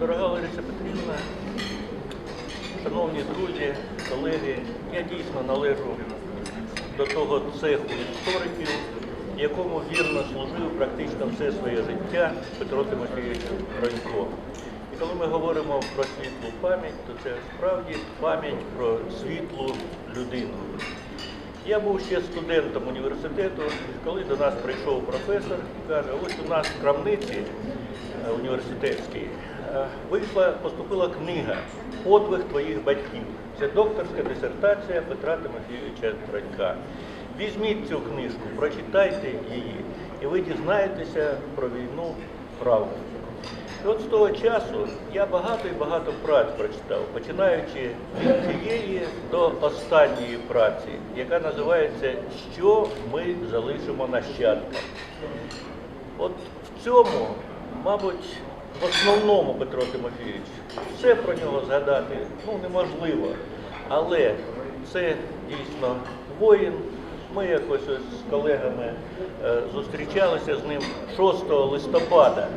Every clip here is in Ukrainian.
Дорога Лариса Петрівна, шановні друзі, колеги, я дійсно належу до того цеху істориків, якому вірно служив практично все своє життя Петро Тимофійович Ронько. І коли ми говоримо про світлу пам'ять, то це справді пам'ять про світлу людину. Я був ще студентом університету, коли до нас прийшов професор і каже, ось у нас в крамниці університетській вийшла, поступила книга Подвиг твоїх батьків. Це докторська дисертація Петра Тимофійовича Тронька. Візьміть цю книжку, прочитайте її, і ви дізнаєтеся про війну правду. І от з того часу я багато і багато праць прочитав, починаючи від цієї до останньої праці, яка називається Що ми залишимо нащадкам. От в цьому, мабуть, в основному Петро Тимофійович, все про нього згадати ну, неможливо. Але це дійсно воїн. Ми якось ось з колегами е, зустрічалися з ним 6 листопада.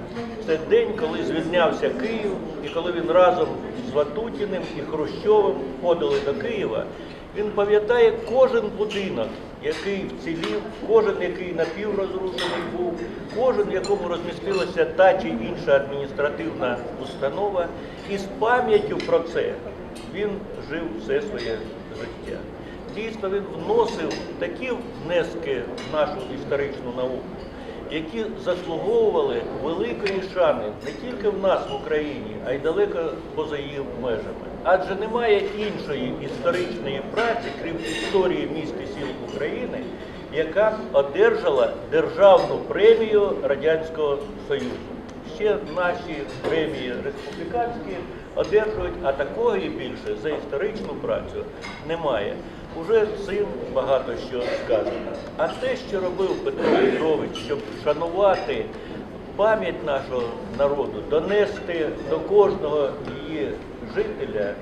Це день, коли звільнявся Київ, і коли він разом з Ватутіним і Хрущовим ходили до Києва. Він пам'ятає кожен будинок, який вцілів, кожен, який напіврозрушений був, кожен, в якому розмістилася та чи інша адміністративна установа. І з пам'яттю про це він жив все своє життя. Дійсно, він вносив такі внески в нашу історичну науку, які заслуговували великої шани не тільки в нас в Україні, а й далеко поза її межами. Адже немає іншої історичної праці, крім історії міст і сіл України, яка одержала державну премію Радянського Союзу. Ще наші премії республіканські одержують, а такої більше за історичну працю немає. Уже цим багато що сказано. А те, що робив Петро Петрович, щоб вшанувати пам'ять нашого народу, донести до кожного її жителя,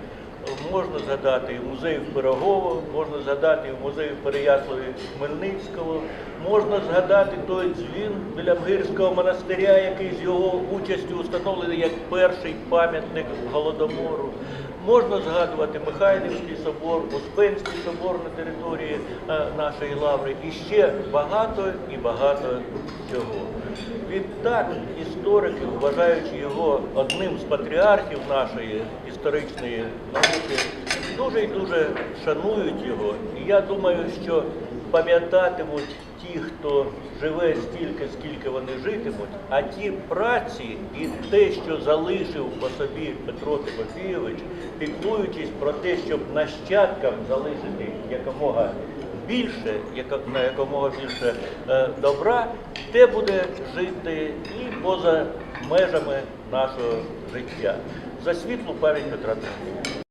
можна згадати і музей в Пирогово, можна згадати і музеї Переяславі Хмельницького, можна згадати той дзвін біля Мгирського монастиря, який з його участю установлений як перший пам'ятник Голодомору. Можна згадувати Михайлівський собор, Успенський собор на території е, нашої лаври і ще багато і багато чого. Відтак історики, вважаючи його одним з патріархів нашої історичної науки, дуже і дуже шанують його. І я думаю, що пам'ятатимуть ті, хто живе стільки, скільки вони житимуть, а ті праці і те, що залишив по собі Петро Тимофійович, піклуючись про те, щоб нащадкам залишити якомога більше, яка- на якомога більше е, добра, те буде жити і поза межами нашого життя. За світлу пам'ять Петра Тимофійовича.